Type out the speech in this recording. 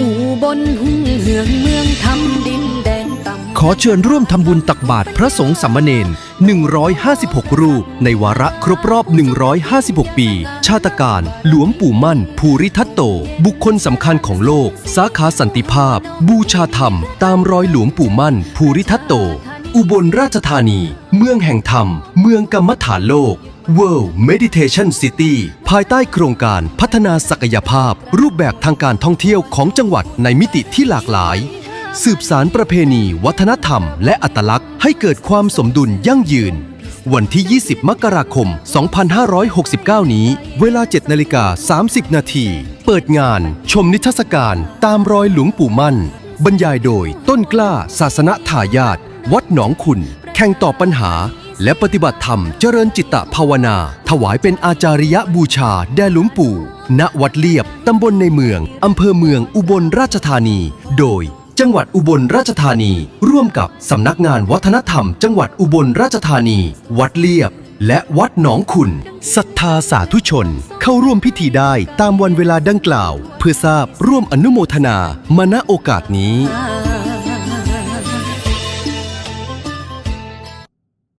อูบนหุ่งเหืองเมืองทำดินแดนต่ำขอเชิญร่วมทำบุญตักบาตรพระสงฆ์สามเณร156 รูป ในวาระครบรอบ 156 ปี ชาตการ หลวงปู่มั่น ภูริทัตโต บุคคลสำคัญของโลก สาขาสันติภาพ บูชาธรรม ตามรอยหลวงปู่มั่น ภูริทัตโต อุบลราชธานี เมืองแห่งธรรม เมืองกรรมฐานโลก World Meditation City ภายใต้โครงการพัฒนาศักยภาพ รูปแบบทางการท่องเที่ยวของจังหวัดในมิติที่หลากหลาย สืบสารประเพณี วัฒนธรรม และอัตลักษณ์ ให้เกิดความสมดุลยั่งยืน วันที่ 20 มกราคม 2569 นี้ เวลา 7 นาฬิกา 30 นาที เปิดงาน ชมนิทรรศการตามรอยหลวงปู่มั่น บรรยายโดยต้นกล้าศาสนทายาทวัดหนองขุนแข่งตอบปัญหา และปฏิบัติธรรมเจริญจิตตภาวนา ถวายเป็นอาจาริยบูชา แด่หลวงปู่ ณ วัดเลียบ ตำบลในเมือง อำเภอเมืองอุบลราชธานี โดย จังหวัดอุบลราชธานี ร่วมกับสำนักงานวัฒนธรรม จังหวัดอุบลราชธานี วัดเลียบ และวัดหนองขุนศรัทธาสาธุชน เข้าร่วมพิธีได้ตามวันเวลาดังกล่าว เพื่อทราบร่วมอนุโมทนามาณโอกาสนี้